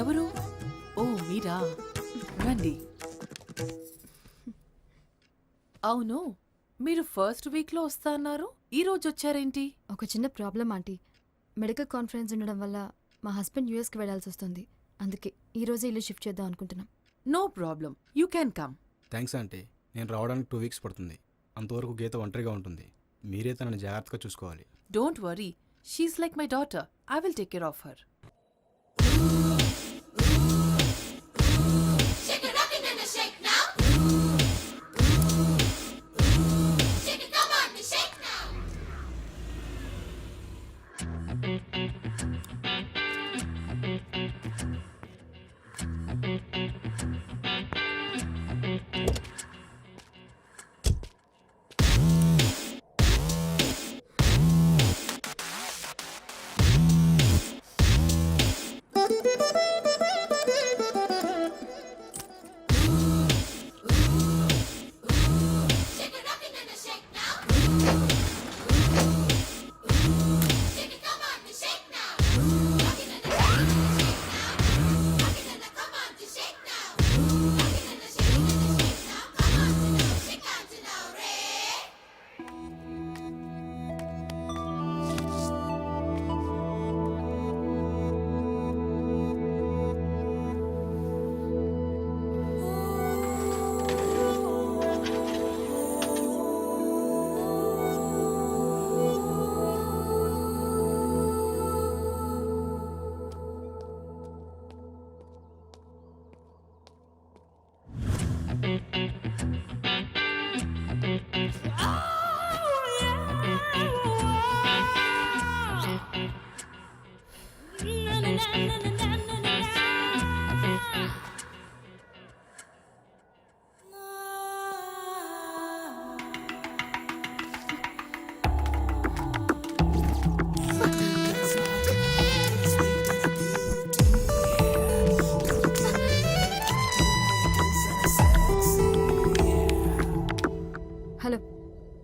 ఎవరు? ఓ మీరా? రండి. అవును మీరు ఫస్ట్ వీక్లో వస్తా అన్నారు. ఈ రోజు వచ్చారేంటి? ఒక చిన్న ప్రాబ్లం ఆంటీ. మెడికల్ కాన్ఫరెన్స్ ఉండడం వల్ల మా హస్బెండ్ యూఎస్కి వెళ్ళాల్సి వస్తుంది. అందుకే ఈ రోజే ఇల్లు షిఫ్ట్ చేద్దాం అనుకుంటున్నాం. No problem. You can come. Thanks aunty. నేను రావడానికి టూ వీక్స్ పడుతుంది. అంతవరకు గీత ఒంటరిగా ఉంటుంది. మీరే తనని జాగ్రత్తగా చూసుకోవాలి. Don't worry. She's like my daughter. I will take care of her.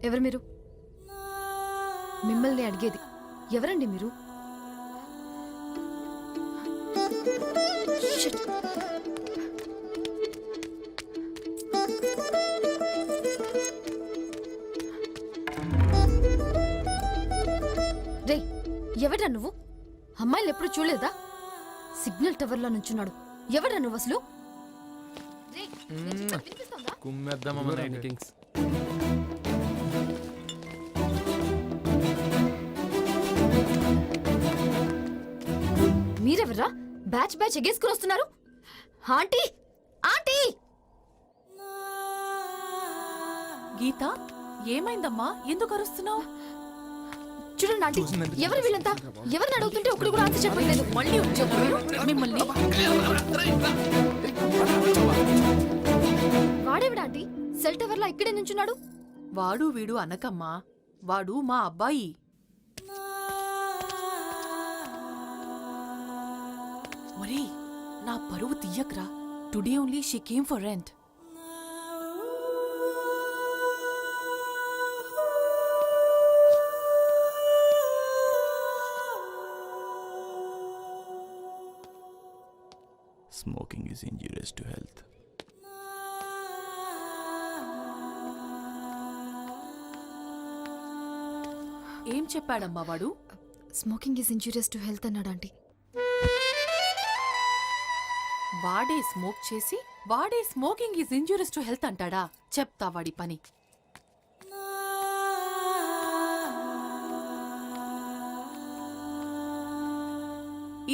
ఎవరు మీరు? మిమ్మల్ని అడిగేది ఎవరండి మీరు? Shit. రేయ్ ఎవడ్రా నువ్వు? అమ్మాయిలు ఎప్పుడు చూడలేదా? సిగ్నల్ టవర్లో నుంచున్నాడు. ఎవడ్రా నువ్వు అసలు? కుమ్మేద్దామా కింగ్స్. బ్యాచ్ బ్యాచ్ ఎగేసుకుని వస్తున్నారు. ఆంటీ! ఆంటీ! గీత ఏమైందమ్మా? ఎందుకు అరుస్తున్నావు? చూడండి ఆంటీ ఎవరు వీళ్ళంతా? ఎవరిని అడుగుతుంటే ఒకడు కూడా ఆన్సర్ చెప్పట్లేదు మళ్ళీ మిమ్మల్ని. వాడేవిడ ఆంటీ? సెల్ టవర్లో ఇక్కడే నుంచున్నాడు? వాడు వీడు అనకమ్మా. వాడు మా అబ్బాయి. ఒరే నా పరువు తీయక్రా. Today only she came for rent smoking is injurious to health ఏం చెప్పాడమ్మా వాడు? Smoking is injurious to health అన్నాడు ఆంటీ. వాడే స్మోక్ చేసి వాడే smoking is injurious to health అంటాడా? చెప్తా వాడి పని.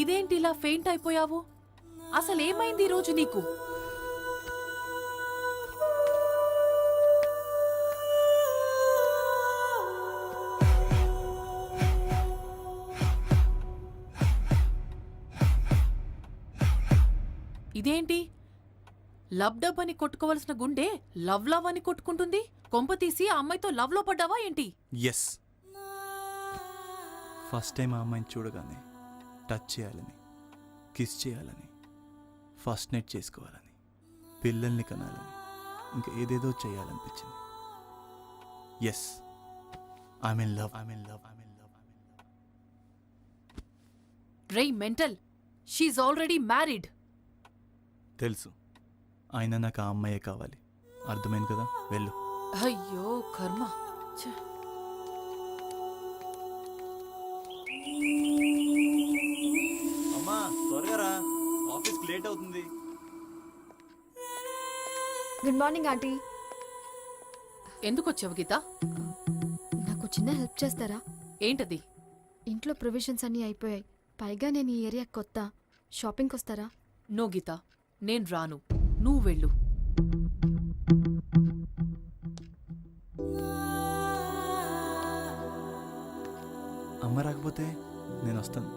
ఇదేంటి ఇలా ఫెయింట్ అయిపోయావు? అసలేమైంది ఈరోజు నీకు? ఇదేంటి? లవ్ డబ్ అని కొట్టుకోవలసిన గుండె లవ్ లవ్ అని కొట్టుకుంటుంది? కొంప తీసి ఆ అమ్మాయితో లవ్లో పడ్డావా ఏంటి? ఎస్ ఫస్ట్ టైం ఆ అమ్మాయిని చూడగానే టచ్ చేయాలని కిస్ చేయాలని ఫస్ట్ నైట్ చేసుకోవాలని పిల్లల్ని కనాలని ఇంకా ఏదేదో చేయాలనిపించింది. Yes I mean love I mean love I mean love I mean love రేయ్ మెంటల్. షీఈ్ ఆల్రెడీ మ్యారీడ్ తెలుసు. అయినా నాకు ఆ అమ్మాయే కావాలి. అర్థమైంది కదా? వెళ్ళు. అయ్యో కర్మ. అమ్మా త్వరగా రా. ఆఫీస్కి లేట్ అవుతుంది. Good morning aunty. ఎందుకు వచ్చావు గీత? నాకు చిన్న హెల్ప్ చేస్తారా? ఏంటది? ఇంట్లో ప్రొవిజన్స్ అన్నీ అయిపోయాయి. పైగా నేను ఈ ఏరియా కొత్త. షాపింగ్కి వస్తారా? నో గీత. నేను రాను. నువ్వు వెళ్ళు. అమ్మ రాకపోతే నేను వస్తాను.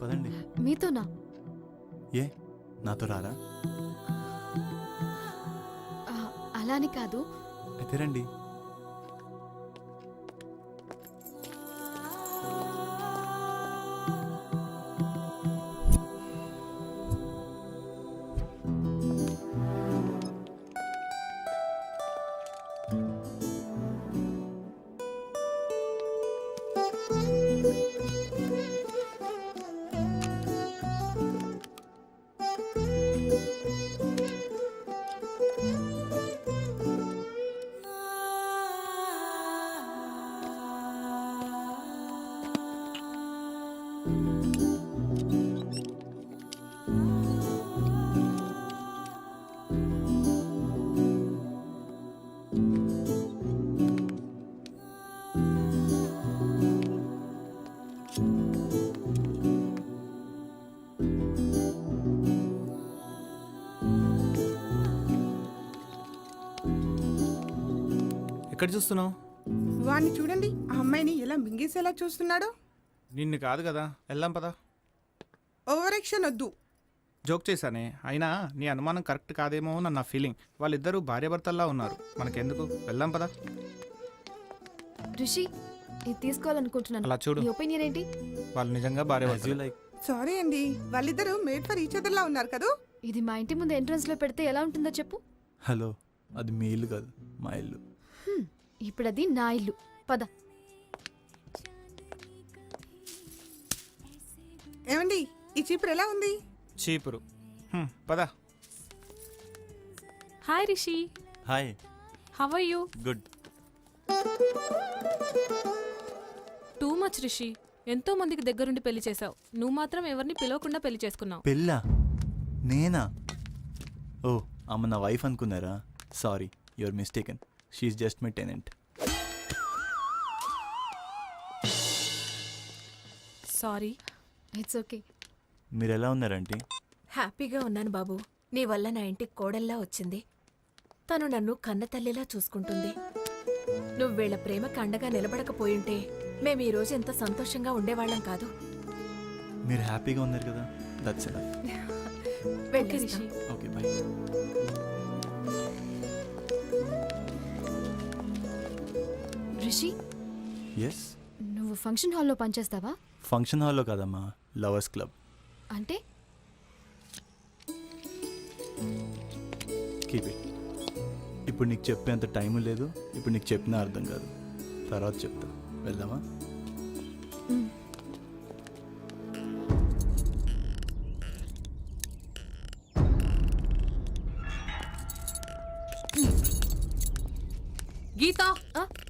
పదండి. మీతోనా? ఏ? నాతో రారా? ఆ, అలా అని కాదు. అయితే రండి. ఎక్కడ చూస్తున్నావు? వాణ్ణి చూడండి. ఆ అమ్మాయిని ఎలా మింగేసేలా చూస్తున్నాడు? నిన్ను కాదు కదా. వెళ్దాం పదా. ఓవర్ యాక్షన్ వద్దు జోక్ చేశానే. అయినా నీ అనుమానం కరెక్ట్ కాదేమో అని నా ఫీలింగ్. వాళ్ళిద్దరూ భార్యాభర్తల్లా ఉన్నారు. మనకెందుకు? వెళ్దాం పదా. రిషి ఇది తీసుకోవాలనుకుంటున్నాను. అలా చూడు. నీ ఒపీనియన్ ఏంటి? వాళ్ళు నిజంగా భార్యాభర్తలు. Like. సారీ అండి. వాళ్ళిద్దరూ మేడ్ ఫర్ ఈచ్ అదర్ లా ఉన్నారు కదా? ఇది మా ఇంటి ముందు ఎంట్రన్స్లో పెడితే ఎలా ఉంటుందో చెప్పు. హలో అది మీ ఇల్లు కాదు మా ఇల్లు. ఇప్పుడు అది నా ఇల్లు. పద. ఏమండి ఈ చీపురు ఎలా ఉంది? చీపురు. హ్మ్, పదా. Hi Rishi. Hi. How you good. Too much Rishi. ఎంతో మందికి దగ్గరుండి పెళ్ళి చేసావు నువ్వు మాత్రం ఎవరిని పిలవకుండా పెళ్ళి చేసుకున్నావు. పెళ్ళా? నేనా? ఓ అమ్మ నా వైఫ్ అనుకున్నారా? Sorry your mistaken she just my tenant sorry. It's okay మీరు ఎలా ఉన్నారంటీ హ్యాపీగా ఉన్నాను బాబు. నీ వల్ల నా ఇంటికి కోడల్లా వచ్చింది. తను నన్ను కన్న తల్లిలా చూసుకుంటుంది. నువ్వు వీళ్ళ ప్రేమకు అండగా నిలబడకపోయుంటే మేము ఈ రోజు ఎంత సంతోషంగా ఉండేవాళ్ళం కాదు. మీరు హ్యాపీగా ఉన్నారు కదా? దట్స్ ఓకే రిషి ఎస్ నువ్వు ఫంక్షన్ హాల్లో పనిచేస్తావా? ఫంక్షన్ హాల్లో కాదమ్మా లవర్స్ క్లబ్. అంటే? కీప్ ఇట్ ఇప్పుడు నీకు చెప్పేంత టైం లేదు ఇప్పుడు నీకు చెప్పినా అర్థం కాదు. తర్వాత చెప్తా. వెళ్దామా. గీత?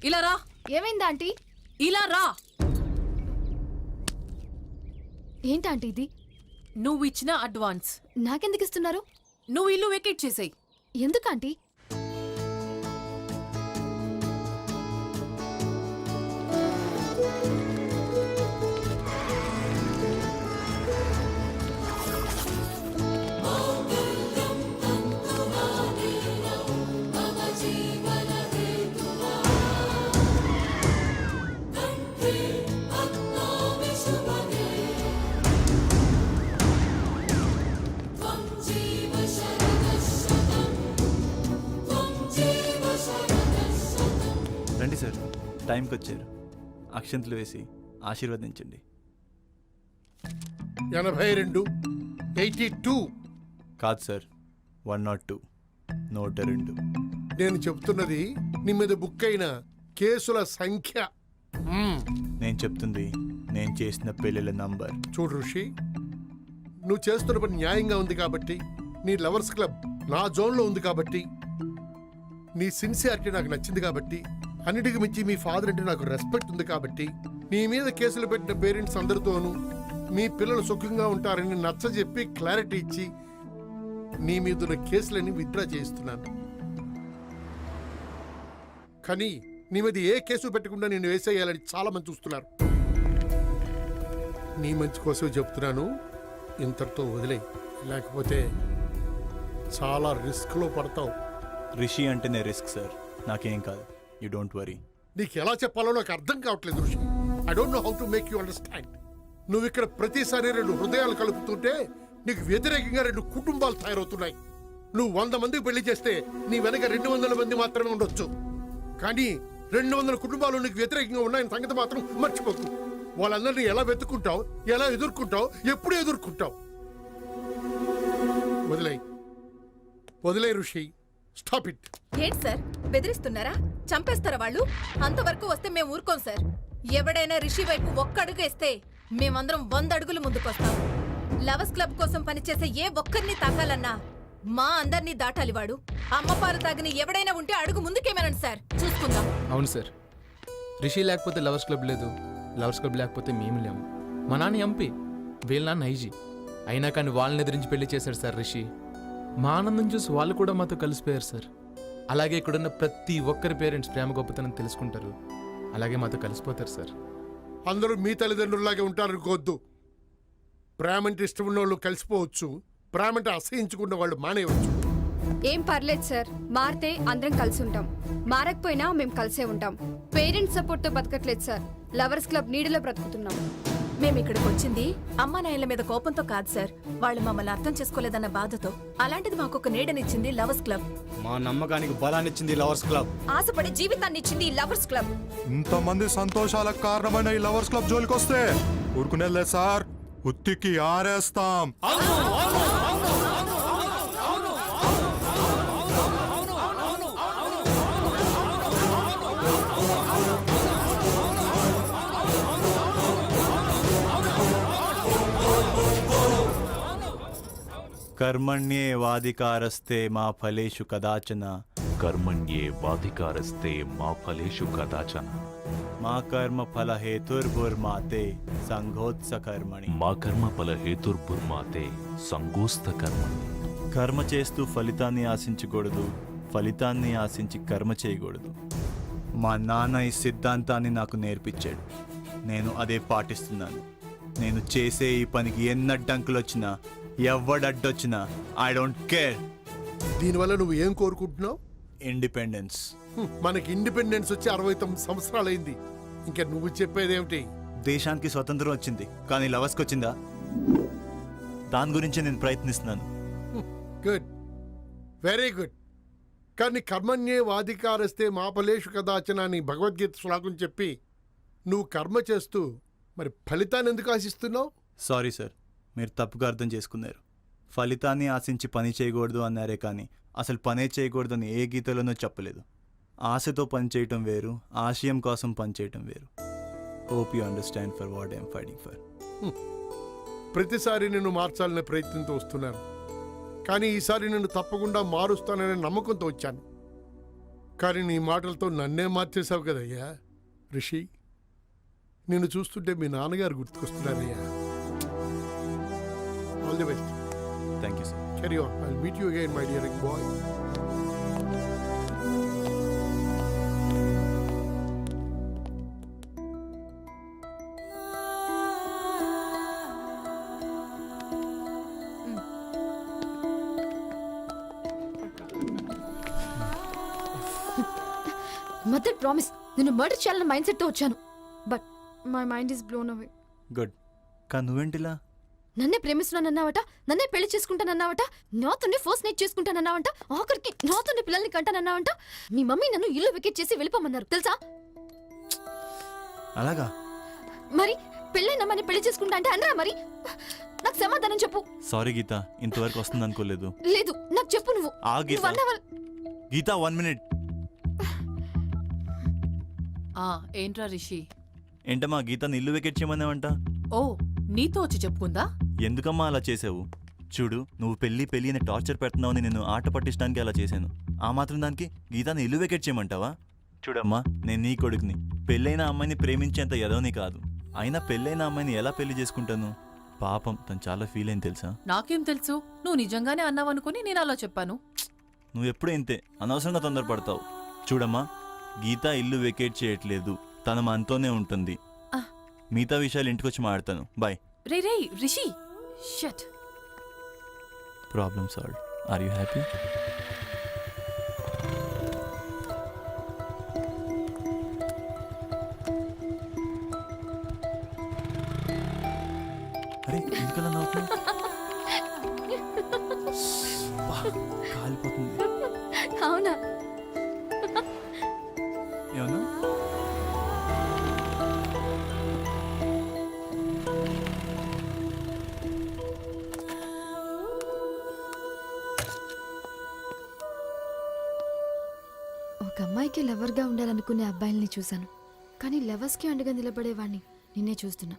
ఇలా రా. ఏమైందా ఆంటీ? ఇలా రా. ఏంటి ఆంటీ ఇది? నువ్వు ఇచ్చిన అడ్వాన్స్. నాకెందుకు ఇస్తున్నారు? నువ్వు ఇల్లు వెకేట్ చేసేయ్. ఎందుకు టైంకి వచ్చారు అక్షంతలు వేసి ఆశీర్వదించండి. ఎనభై రెండు ఎయిటీ టూ. కాదు సార్ వన్ నాట్ టూ నూట రెండు. నేను చెప్తున్నది నీ మీద బుక్ అయిన కేసుల సంఖ్య. మ్మ్. నేను చెప్తుంది నేను చేసిన పెళ్ళిళ్ళ నంబర్. చూడు ఋషి నువ్వు చేస్తున్న పని న్యాయంగా ఉంది కాబట్టి నీ లవర్స్ క్లబ్ నా జోన్లో ఉంది కాబట్టి నీ సిన్సియారిటీ నాకు నచ్చింది కాబట్టి అన్నిటికి మించి మీ ఫాదర్ అంటే నాకు రెస్పెక్ట్ ఉంది కాబట్టి నీ మీద కేసులు పెట్టిన పేరెంట్స్ అందరితోనూ మీ పిల్లలు సుఖంగా ఉంటారని నచ్చజెప్పి క్లారిటీ ఇచ్చి నీ మీద ఉన్న కేసులని విత్డ్రా చేయిస్తున్నాను. కానీ నీ మీద ఏ కేసు పెట్టకుండా నేను వేసేయాలని చాలా మంది చూస్తున్నారు. నీ మంచి కోసం చెప్తున్నాను. ఇంతటితో వదిలే. లేకపోతే చాలా రిస్క్లో పడతావు. రిషి అంటేనే రిస్క్ సార్ నాకేం కాదు. You don't worry. నీకు ఎలా చెప్పాలో నాకు అర్థం కావట్లేదు Rishi I don't know how to make you understand నువ్వు ఇక్కడ ప్రతిసారి రెండు హృదయాలు కలుపుతుంటే నీకు వ్యతిరేకంగా రెండు కుటుంబాలు తయారవుతున్నాయి. నువ్వు వంద మందికి పెళ్ళి చేస్తే నీ వెనక రెండు వందల మంది మాత్రమే ఉండొచ్చు. కానీ రెండు వందల కుటుంబాలు నీకు వ్యతిరేకంగా ఉన్నాయని సంగతి మాత్రం మర్చిపోకు. వాళ్ళందరినీ ఎలా వెతుక్కుంటావు ఎలా ఎదుర్కొంటావు ఎప్పుడు ఎదుర్కొంటావు? వదిలే వదిలే ఋషి స్టాప్ ఇట్. ఏంటి సార్? బెదిరిస్తున్నారా? చంపేస్తారా వాళ్ళు? అంతవరకు వస్తే మేము ఊరుకోం సార్. ఎవడైనా రిషి వైపు ఒక్క అడుగు వేస్తే మేమందరం వంద అడుగులు ముందుకొస్తాం. లవర్స్ క్లబ్ కోసం పనిచేసే ఏ ఒక్కరిని తాకాలన్నా మా అందరినీ దాటాలి వాడు. అమ్మ పాలు తాగిన ఎవడైనా ఉంటే అడుగు ముందుకేమనండి సార్. చూసుకుందాం. అవును సార్. రిషి లేకపోతే లవర్స్ క్లబ్ లేదు. లవర్స్ క్లబ్ లేకపోతే మేము లేము. మా నాన్న ఎంపీ వీళ్ళ నాన్న ఐజీ. అయినా కానీ వాళ్ళని ఎదిరించి పెళ్ళి చేశాడు సార్ రిషి. మా ఆనందం చూసి వాళ్ళు కూడా మాతో కలిసిపోయారు సార్. అలాగే ఇక్కడున్న ప్రతి ఒక్కరి పేరెంట్స్ ప్రేమ గొప్పతనం తెలుసుకుంటారు. అలాగే మాతో కలిసిపోతారు సార్. అందరూ మీ తల్లిదండ్రుల్లాగే ఉంటారనుకోవద్దు. ప్రేమంటే ఇష్టం ఉన్న వాళ్ళు కలిసిపోవచ్చు. ప్రేమంటే అసహించుకున్న వాళ్ళు మానేయవచ్చు. ఏం పర్లేదు సార్. మారితే అందరం కలిసి ఉంటాం. మారకపోయినా మేము కలిసే ఉంటాం. పేరెంట్స్ సపోర్ట్తో బతకట్లేదు సార్. లవర్స్ క్లబ్ నీడలో బ్రతుకుతున్నాం. మేము ఇక్కడికి వచ్చింది అమ్మా నాయల మీద కోపంతో కాదు సార్. వాళ్ళు మమ్మల్ని అర్థం చేసుకోలేదన్న బాధతో. అలాంటిది మాకు ఒక నీడనిచ్చింది లవర్స్ క్లబ్. మా నమ్మకానికి బలాన్నిచ్చింది లవర్స్ క్లబ్. ఆశపడి జీవితాన్ని ఇచ్చింది లవర్స్ క్లబ్. ఇంతమంది సంతోషాలకు కారణమైన ఈ లవర్స్ క్లబ్ జోలికి వస్తే ఊరుకునేలే సార్. ఉత్తికి ఆరేస్తాం. కర్మణ్యే వాదికారస్తే మా ఫలేషు కదాచన కర్మణ్యే బాధికారస్తే మా ఫలేషు కదాచన మా కర్మ ఫల హేతుర్భుర్మాతే సంఘోత్స కర్మణి మా కర్మ ఫల హేతుర్భుర్మాతే సంగోస్త కర్మణి కర్మ చేస్తూ ఫలితాన్ని ఆశించకూడదు ఫలితాన్ని ఆశించి కర్మ చేయకూడదు। మా నాన్న ఈ సిద్ధాంతాన్ని నాకు నేర్పించాడు నేను అదే పాటిస్తున్నాను। నేను చేసే ఈ పనికి ఎన్నడ్డంకులు వచ్చినా ఎవడడ్డొచ్చినా ఐ డోంట్ కేర్ దీనివల్ల నువ్వు ఏం కోరుకుంటున్నావు? ఇండిపెండెన్స్ మనకి ఇండిపెండెన్స్ వచ్చి అరవై తొమ్మిది సంవత్సరాలైంది. ఇంకా నువ్వు చెప్పేదేమిటి? దేశానికి స్వతంత్రం వచ్చింది కానీ లవర్స్కి వచ్చిందా? దాని గురించి నేను ప్రయత్నిస్తున్నాను. గుడ్ వెరీ గుడ్ కానీ కర్మణ్యే వాధికారస్తే మాపలేషు కదాచన అని భగవద్గీత శ్లోకం చెప్పి నువ్వు కర్మ చేస్తూ మరి ఫలితాన్ని ఎందుకు ఆశిస్తున్నావు? సారీ సార్ మీరు తప్పుగా అర్థం చేసుకున్నారు. ఫలితాన్ని ఆశించి పని చేయకూడదు అన్నారే కానీ అసలు పనే చేయకూడదని ఏ గీతలోనూ చెప్పలేదు. ఆశతో పని చేయటం వేరు ఆశయం కోసం పనిచేయటం వేరు. Hope you understand for what I'm fighting for ప్రతిసారి నిన్ను మార్చాలనే ప్రయత్నంతో వస్తున్నాను. కానీ ఈసారి నిన్ను తప్పకుండా మారుస్తాననే నమ్మకంతో వచ్చాను. కానీ నీ మాటలతో నన్నే మార్చేశావు కదయ్యా రిషి. నిన్ను చూస్తుంటే మీ నాన్నగారు గుర్తుకొస్తున్నారయ్యా. All the best thank you sir carry on I meet you again my dear boy mother promise నిన్ను మర్డర్ చేయాలన్న మైండ్ సెట్తో వచ్చాను. But my mind is blown away good కానీ నువ్వేంటిలా నన్నే ప్రేమిస్తున్నానన్నావట నన్నే పెళ్ళి చేసుకుంటానన్నావట నాతోనే ఫస్ట్ నైట్ చేసుకుంటానన్నావంట ఆఖరికి నాతోనే పిల్లల్ని కంటానన్నావంట. మీ మమ్మీ నన్ను ఇల్లు వికెట్ చేసి వెళ్ళిపోమన్నారు తెలుసా? అలాగా? మరి పెళ్ళైన పెళ్ళి చేసుకుంటా అంటే అనరా మరి? నాకు సమాధానం చెప్పు. సారీ గీత. ఇంతవరకు వస్తుంది అనుకోలేదు లేదు నాకు చెప్పు నువ్వు. ఆ గీత. వన్ మినిట్ ఆ ఏంట్రా రిషి? ఏంటమ్మా గీతని ఇల్లు వెకెట్ చేయమన్నావంట? ఓ నీతో వచ్చి చెప్పుకుందా? ఎందుకమ్మా అలా చేసావు? చూడు నువ్వు పెళ్ళి పెళ్ళి అని టార్చర్ పెడుతున్నావని నేను ఆట పట్టించడానికి అలా చేశాను. ఆ మాత్రం దానికి గీతాని ఇల్లు వెకెట్ చేయమంటావా? చూడమ్మా నేను నీ కొడుకుని. పెళ్ళైన అమ్మాయిని ప్రేమించేంత ఎదవని కాదు. అయినా పెళ్ళైన అమ్మాయిని ఎలా పెళ్ళి చేసుకుంటాను? పాపం తను చాలా ఫీల్ అయింది తెలుసా? నాకేం తెలుసు? నువ్వు నిజంగానే అన్నావనుకుని నేను అలా చెప్పాను. నువ్వు ఎప్పుడూ ఇంతే అనవసరంగా తొందరపడతావు. చూడమ్మా గీత ఇల్లు వెకేట్ చేయట్లేదు. తన మనతోనే ఉంటుంది. మిగతా విషయాలు ఇంటికి వచ్చి మాట్లాడతాను. బాయ్ రే రే Rishi. Shut problem solve are you happy అమ్మాయికి లవర్గా ఉండాలనుకునే అబ్బాయిల్ని చూశాను. కానీ లవర్స్కి అండగా నిలబడేవాడిని నిన్నే చూస్తున్నా.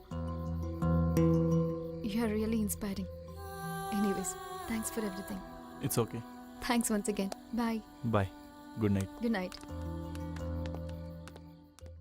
You are really inspiring anyways thanks for everything it's okay thanks once again bye bye good night good night